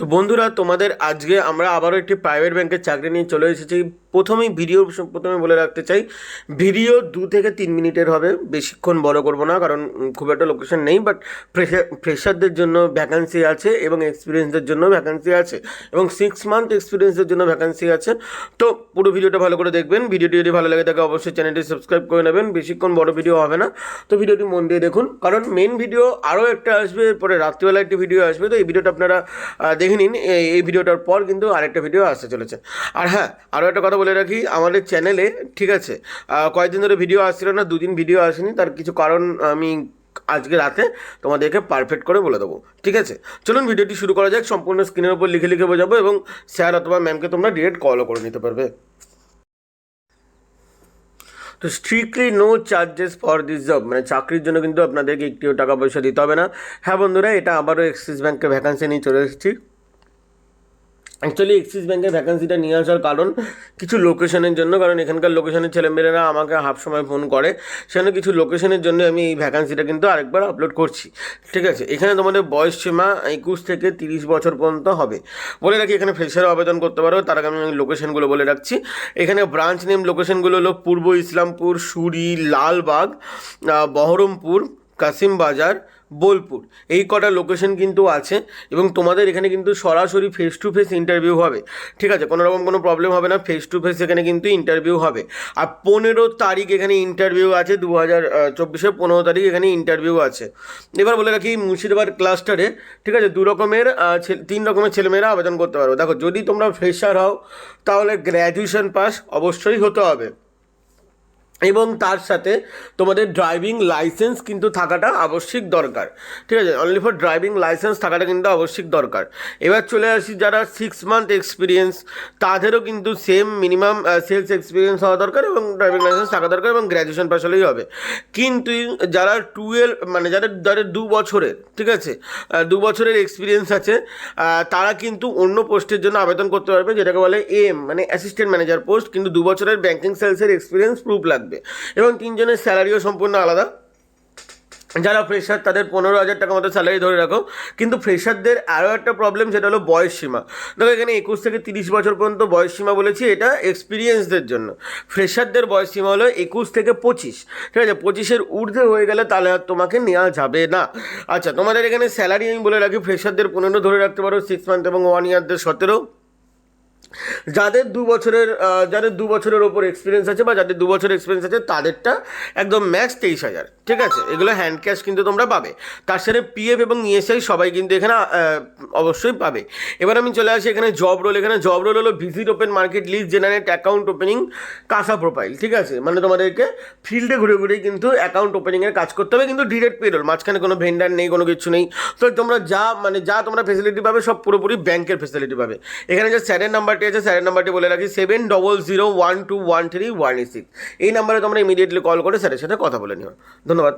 তো বন্ধুরা তোমাদের আজকে আমরা আবারও একটি প্রাইভেট ব্যাংকের চাকরি নিয়ে চলে এসেছি। প্রথমেই ভিডিও প্রথমে বলে রাখতে চাই ভিডিও দু থেকে তিন মিনিটের হবে বেশিক্ষণ বড় করব না কারণ খুব একটা লোকেশন নেই বাট ফ্রেশার ফ্রেশারদের জন্য ভ্যাকান্সি আছে এবং এক্সপিরিয়েন্সদের জন্য ভ্যাকান্সি আছে এবং সিক্স মান্থ এক্সপিরিয়েন্সের জন্য ভ্যাকান্সি আছে। তো পুরো ভিডিওটা ভালো করে দেখবেন ভিডিওটি যদি ভালো লাগে থাকে অবশ্যই চ্যানেলটি সাবস্ক্রাইব করে নেবেন বেশিক্ষণ বড় ভিডিও হবে না। তো ভিডিওটি মন দিয়ে দেখুন কারণ মেন ভিডিও আরও একটা আসবে পরে রাত্রিবেলা একটি ভিডিও আসবে তো এই ভিডিওটা আপনারা আহ, দেখে নিন এই ভিডিওটার পর কিন্তু আরেকটা ভিডিও আসতে চলেছে। আর হ্যাঁ আরও একটা কথা বলে রাখি, আমাদের চ্যানেলে ঠিক আছে কয়েকদিন ধরে ভিডিও আসছিল না, দুদিন ভিডিও আসেনি, তার কিছু কারণ আমি আজকে রাতে তোমাদেরকে পারফেক্ট করে বলে দেবো, ঠিক আছে? চলুন ভিডিওটি শুরু করা যাক, সম্পূর্ণ স্ক্রিনের উপর লিখে লিখে বোঝাবো এবং স্যার অথবা ম্যামকে তোমরা ডিরেক্ট কলও করে নিতে পারবে। তো strictly no charges for this job মানে চাকরির জন্য কিন্তু আপনাদেরকে একটিও টাকা পয়সা দিতে হবে না। হ্যাঁ বন্ধুরা, এটা আবারও এক্সিস ব্যাংকে ভ্যাকান্সি নিয়ে চলে এসেছি। অ্যাকচুয়ালি এক্সিস ব্যাঙ্কের ভ্যাকান্সিটা নিয়ে আসার কারণ কিছু লোকেশনের জন্য, কারণ এখানকার লোকেশনের ছেলেমেয়েরা আমাকে হাফ সময় ফোন করে। সেখানে কিছু লোকেশনের জন্য আমি এই ভ্যাকান্সিটা কিন্তু আরেকবার আপলোড করছি। ঠিক আছে? এখানে তোমাদের বয়স সীমা একুশ থেকে তিরিশ বছর পর্যন্ত হবে। বলে রাখি, এখানে ফ্রেশারও আবেদন করতে পারো। তার আগে আমি লোকেশনগুলো বলে রাখছি। এখানে ব্রাঞ্চ নেম লোকেশনগুলো হলো পূর্ব ইসলামপুর, সুরি, লালবাগ বহরমপুর কাসিম বাজার বোলপুর। এই কটা লোকেশন কিন্তু আছে এবং তোমাদের এখানে কিন্তু সরাসরি ফেস টু ফেস ইন্টারভিউ হবে। ঠিক আছে? কোনো রকম কোনো প্রবলেম হবে না ফেস টু ফেস এখানে কিন্তু ইন্টারভিউ হবে। আর পনেরো তারিখ এখানে ইন্টারভিউ আছে দু হাজার চব্বিশের পনেরো তারিখ এখানে ইন্টারভিউ আছে। এবার বলে রাখি, মুর্শিদাবাদ ক্লাস্টারে ঠিক আছে? দু রকমের তিন রকমের ছেলেমেয়েরা আবেদন করতে পারবে। দেখো, যদি তোমরা ফ্রেশার হও, তাহলে গ্র্যাজুয়েশন পাস অবশ্যই হতে হবে। এবং তার সাথে তোমাদের ড্রাইভিং লাইসেন্স কিন্তু থাকাটা আবশ্যিক দরকার। ঠিক আছে? অনলি ফর ড্রাইভিং লাইসেন্স থাকাটা কিন্তু আবশ্যিক দরকার। এবার চলে আসি যারা সিক্স মান্থ এক্সপিরিয়েন্স তাদেরও কিন্তু সেম মিনিমাম সেলস এক্সপিরিয়েন্স হওয়া দরকার এবং ড্রাইভিং লাইসেন্স থাকা দরকার এবং গ্র্যাজুয়েশন পাস হলেই হবে। কিন্তু যারা টুয়েলভ মানে যাদের যাদের দু বছরের, ঠিক আছে? দু বছরের এক্সপিরিয়েন্স আছে তারা কিন্তু অন্য পোস্টের জন্য আবেদন করতে পারবে, যেটাকে বলে এম মানে অ্যাসিস্ট্যান্ট ম্যানেজার পোস্ট কিন্তু দু বছরের ব্যাঙ্কিং সেলসের এক্সপিরিয়েন্স প্রুফ লাগবে। এবং তিনজনের স্যালারিও সম্পূর্ণ আলাদা। যারা ফ্রেশার তাদের পনেরো হাজার টাকা মতো স্যালারি ধরে রাখো। কিন্তু ফ্রেশারদের আরও একটা প্রবলেম সেটা হলো বয়স সীমা। দেখো, এখানে একুশ থেকে তিরিশ বছর পর্যন্ত বয়স সীমা বলেছি, এটা এক্সপিরিয়েন্সদের জন্য। ফ্রেশারদের বয়স সীমা হলো একুশ থেকে পঁচিশ। ঠিক আছে? পঁচিশের ঊর্ধ্বে হয়ে গেলে তাহলে আর তোমাকে নেওয়া যাবে না। আচ্ছা তোমাদের এখানে স্যালারি আমি বলে রাখি ফ্রেশারদের পনেরো ধরে রাখতে পারো সিক্স মান্থ এবং ওয়ান ইয়ারদের সতেরো। যাদের দু বছরের যাদের দু বছরের ওপর এক্সপিরিয়েন্স আছে বা যাদের দু বছর এক্সপিরিয়েন্স আছে, তাদেরটা একদম ম্যাক্স তেইশ হাজার। ঠিক আছে, এগুলো হ্যান্ড ক্যাশ কিন্তু তোমরা পাবে। তার সাথে পিএফ এবং ইএসআই সবাই কিন্তু এখানে অবশ্যই পাবে। এবার আমি চলে আসি এখানে জব রোল এখানে জব রোল হলো visit open market list generate account opening CASA profile ঠিক আছে? মানে তোমাদেরকে ফিল্ডে ঘুরে ঘুরে কিন্তু অ্যাকাউন্ট ওপেনিংয়ের কাজ করতে হবে, কিন্তু ডিরেক্ট পেরোল মাঝখানে কোনো ভেন্ডার নেই, কোনো কিছু নেই। তো তোমরা যা মানে যা তোমরা ফেসিলিটি পাবে, সব পুরোপুরি ব্যাংকের ফেসিলিটি পাবে। এখানে যে স্যারের নাম্বারটি আছে স্যারের নাম্বারটি বলে রাখি seven double zero one two one three one six এই নাম্বারে তোমরা ইমিডিয়েটলি কল করে স্যারের সাথে কথা বলে নিও। ধন্যবাদ